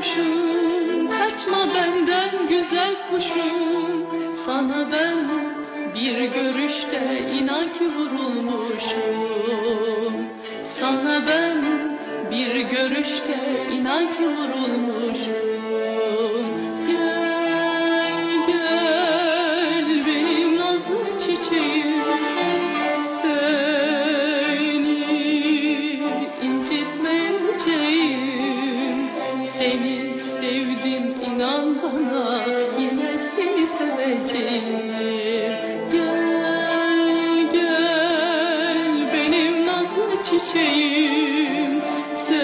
kuşum. Kaçma benden güzel kuşum. Sana ben bir görüşte inan ki vurulmuşum Sana ben bir görüşte inan ki vurulmuşum seveceğim Gel gel benim nazlı çiçeğim. Seni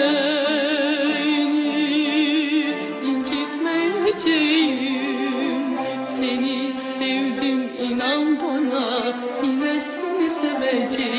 incitmeyeceğim. Seni sevdim inan bana Yine seni seveceğim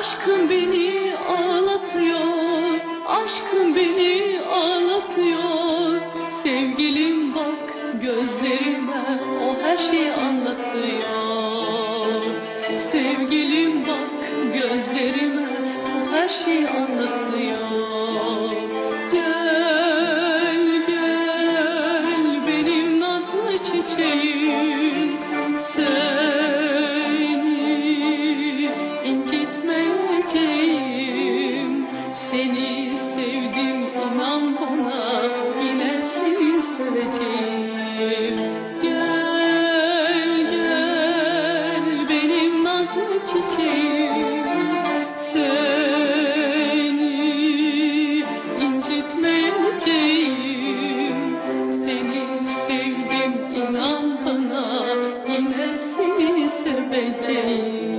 Aşkın beni ağlatıyor, aşkın beni ağlatıyor. Sevgilim bak gözlerime, o her şeyi anlatıyor. Sevgilim bak gözlerime, o her şeyi anlatıyor. Gel gel benim nazlı çiçeğim. waiting.